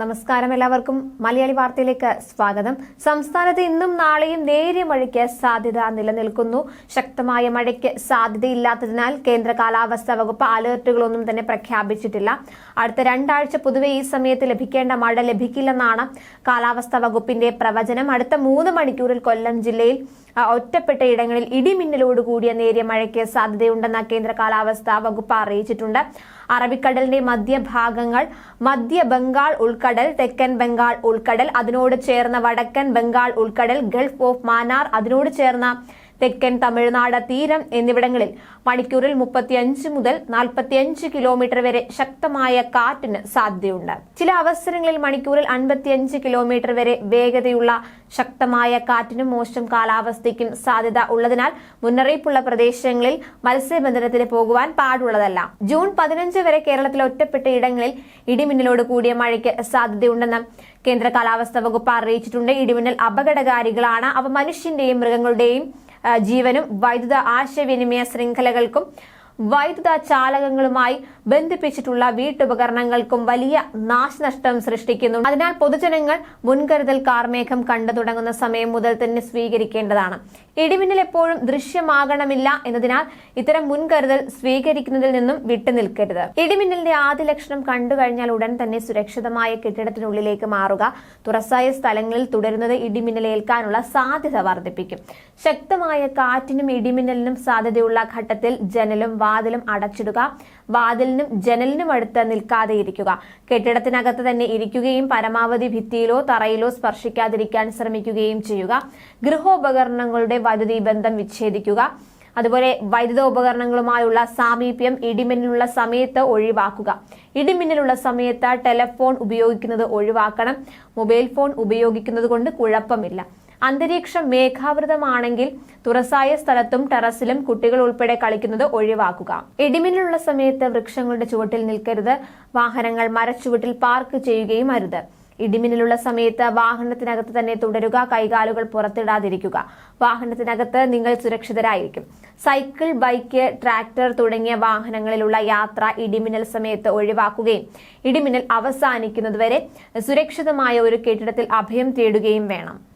നമസ്കാരം എല്ലാവർക്കും. മലയാളി വാർത്തയിലേക്ക് സ്വാഗതം. സംസ്ഥാനത്ത് ഇന്നും നാളെയും നേരിയ മഴയ്ക്ക് സാധ്യത നിലനിൽക്കുന്നു. ശക്തമായ മഴയ്ക്ക് സാധ്യതയില്ലാത്തതിനാൽ കേന്ദ്ര കാലാവസ്ഥാ വകുപ്പ് അലേർട്ടുകളൊന്നും തന്നെ പ്രഖ്യാപിച്ചിട്ടില്ല. അടുത്ത രണ്ടാഴ്ച പൊതുവെ ഈ സമയത്ത് ലഭിക്കേണ്ട മഴ ലഭിക്കില്ലെന്നാണ് കാലാവസ്ഥാ വകുപ്പിന്റെ പ്രവചനം. അടുത്ത മൂന്ന് മണിക്കൂറിൽ കൊല്ലം ജില്ലയിൽ ഒറ്റപ്പെട്ട ഇടങ്ങളിൽ ഇടിമിന്നലോട് കൂടിയ നേരിയ മഴയ്ക്ക് സാധ്യതയുണ്ടെന്ന കേന്ദ്ര കാലാവസ്ഥാ വകുപ്പ് അറിയിച്ചിട്ടുണ്ട്. അറബിക്കടലിന്റെ മധ്യഭാഗങ്ങൾ മധ്യ ബംഗാൾ ഉൾക്കടൽ തെക്കൻ ബംഗാൾ ഉൾക്കടൽ അതിനോട് ചേർന്ന വടക്കൻ ബംഗാൾ ഉൾക്കടൽ ഗൾഫ് ഓഫ് മാനാർ അതിനോട് ചേർന്ന തെക്കൻ തമിഴ്നാട് തീരം എന്നിവിടങ്ങളിൽ മണിക്കൂറിൽ മുപ്പത്തിയഞ്ച് മുതൽ നാൽപ്പത്തിയഞ്ച് കിലോമീറ്റർ വരെ ശക്തമായ കാറ്റിന് സാധ്യതയുണ്ട്. ചില അവസരങ്ങളിൽ മണിക്കൂറിൽ അൻപത്തിയഞ്ച് കിലോമീറ്റർ വരെ വേഗതയുള്ള ശക്തമായ കാറ്റിനും മോശം കാലാവസ്ഥയ്ക്കും സാധ്യത ഉള്ളതിനാൽ മുന്നറിയിപ്പുള്ള പ്രദേശങ്ങളിൽ മത്സ്യബന്ധനത്തിന് പോകുവാൻ പാടുള്ളതല്ല. ജൂൺ പതിനഞ്ച് വരെ കേരളത്തിലെ ഒറ്റപ്പെട്ട ഇടങ്ങളിൽ ഇടിമിന്നലോട് കൂടിയ മഴയ്ക്ക് സാധ്യതയുണ്ടെന്ന് കേന്ദ്ര കാലാവസ്ഥാ വകുപ്പ് അറിയിച്ചിട്ടുണ്ട്. ഇടിമിന്നൽ അപകടകാരികളാണ്. അവ മനുഷ്യന്റെയും മൃഗങ്ങളുടെയും ജീവനും വൈദ്യുത ആശയവിനിമയ ശൃംഖലകൾക്കും വൈദ്യുത ചാലകങ്ങളുമായി ബന്ധിപ്പിച്ചിട്ടുള്ള വീട്ടുപകരണങ്ങൾക്കും വലിയ നാശനഷ്ടം സൃഷ്ടിക്കുന്നു. അതിനാൽ പൊതുജനങ്ങൾ മുൻകരുതൽ കാർമേഘം കണ്ടു തുടങ്ങുന്ന സമയം മുതൽ തന്നെ സ്വീകരിക്കേണ്ടതാണ്. ഇടിമിന്നൽ എപ്പോഴും ദൃശ്യമാകണമില്ല എന്നതിനാൽ ഇത്തരം മുൻകരുതൽ സ്വീകരിക്കുന്നതിൽ നിന്നും വിട്ടുനിൽക്കരുത്. ഇടിമിന്നലിന്റെ ആദ്യ ലക്ഷണം കണ്ടു കഴിഞ്ഞാൽ ഉടൻ തന്നെ സുരക്ഷിതമായ കെട്ടിടത്തിനുള്ളിലേക്ക് മാറുക. തുറസായ സ്ഥലങ്ങളിൽ തുടരുന്നത് ഇടിമിന്നലേൽക്കാനുള്ള സാധ്യത വർദ്ധിപ്പിക്കും. ശക്തമായ കാറ്റിനും ഇടിമിന്നലിനും സാധ്യതയുള്ള ഘട്ടത്തിൽ ജനലും വാതിലും അടച്ചിടുക വാതിലിനും ജനലിനും അടുത്ത് നിൽക്കാതെ ഇരിക്കുക കെട്ടിടത്തിനകത്ത് തന്നെ ഇരിക്കുകയും പരമാവധി ഭിത്തിയിലോ തറയിലോ സ്പർശിക്കാതിരിക്കാൻ ശ്രമിക്കുകയും ചെയ്യുക. ഗൃഹോപകരണങ്ങളുടെ വൈദ്യുതി ബന്ധം വിച്ഛേദിക്കുക. അതുപോലെ വൈദ്യുത ഉപകരണങ്ങളുമായുള്ള സാമീപ്യം ഇടിമിന്നലുള്ള സമയത്ത് ഒഴിവാക്കുക. ഇടിമിന്നലുള്ള സമയത്ത് ടെലഫോൺ ഉപയോഗിക്കുന്നത് ഒഴിവാക്കണം. മൊബൈൽ ഫോൺ ഉപയോഗിക്കുന്നത് കൊണ്ട് കുഴപ്പമില്ല. അന്തരീക്ഷം മേഘാവൃതമാണെങ്കിൽ തുറസായ സ്ഥലത്തും ടെറസിലും കുട്ടികൾ ഉൾപ്പെടെ കളിക്കുന്നത് ഒഴിവാക്കുക. ഇടിമിന്നലുള്ള സമയത്ത് വൃക്ഷങ്ങളുടെ ചുവട്ടിൽ നിൽക്കരുത്. വാഹനങ്ങൾ മരച്ചുവട്ടിൽ പാർക്ക് ചെയ്യുകയും അരുത്. ഇടിമിന്നലുള്ള സമയത്ത് വാഹനത്തിനകത്ത് തന്നെ തുടരുക. കൈകാലുകൾ പുറത്തിടാതിരിക്കുക. വാഹനത്തിനകത്ത് നിങ്ങൾ സുരക്ഷിതരായിരിക്കും. സൈക്കിൾ ബൈക്ക് ട്രാക്ടർ തുടങ്ങിയ വാഹനങ്ങളിലുള്ള യാത്ര ഇടിമിന്നൽ സമയത്ത് ഒഴിവാക്കുകയും ഇടിമിന്നൽ അവസാനിക്കുന്നതുവരെ സുരക്ഷിതമായ ഒരു കെട്ടിടത്തിൽ അഭയം തേടുകയും വേണം.